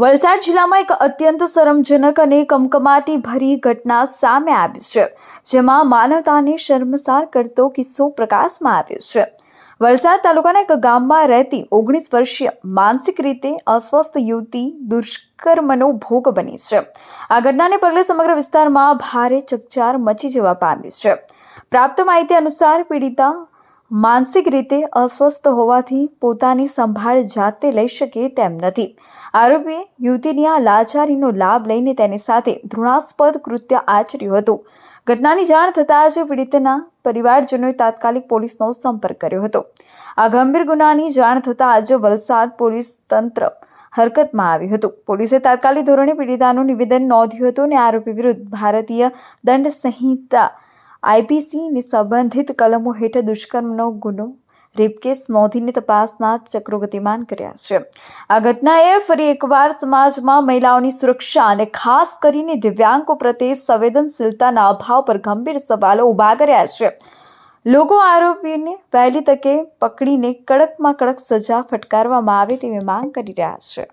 વલસાડ જિલ્લામાં એક અત્યંત શરમજનક અને કમકમાટી ભરી ઘટના સામે આવી છે, જેમાં માનવતાને શર્મસાર કરતો કિસ્સો પ્રકાશમાં આવ્યો છે. વલસાડ તાલુકાના એક ગામમાં રહેતી ઓગણીસ વર્ષીય માનસિક રીતે અસ્વસ્થ યુવતી દુષ્કર્મનો ભોગ બની છે. આ ઘટનાને પગલે સમગ્ર વિસ્તારમાં ભારે ચકચાર મચી જવા પામી છે. પ્રાપ્ત માહિતી અનુસાર પીડિતા માનસિક રીતે અસ્વસ્થ હોવાથી પોતાની સંભાળ જાતે લઈ શકે તેમ નથી. આરોપીએ યુવતીની આ લાચારીનો લાભ લઈને તેની સાથે ધૃણાસ્પદ કૃત્ય આચર્યું હતું. ઘટનાની જાણ થતાં જ પીડિતના પરિવારજનોએ તાત્કાલિક પોલીસનો સંપર્ક કર્યો હતો. આ ગંભીર ગુનાની જાણ થતાં આજે વલસાડ પોલીસ તંત્ર હરકતમાં આવ્યું હતું. પોલીસે તાત્કાલિક ધોરણે પીડિતાનું નિવેદન નોંધ્યું હતું અને આરોપી વિરુદ્ધ ભારતીય દંડ સંહિતા આઈપીસીની સંબંધિત કલમો હેઠળ દુષ્કર્મનો ગુનો, રેપ કેસ નોંધીને તપાસના ચક્રો ગતિમાન કર્યા છે. આ ઘટનાએ ફરી એકવાર સમાજમાં મહિલાઓની સુરક્ષા અને ખાસ કરીને દિવ્યાંગો પ્રત્યે સંવેદનશીલતાના અભાવ પર ગંભીર સવાલો ઊભા કર્યા છે. લોકો આરોપીને વહેલી તકે પકડીને કડકમાં કડક સજા ફટકારવામાં આવે તેવી માંગ કરી રહ્યા છે.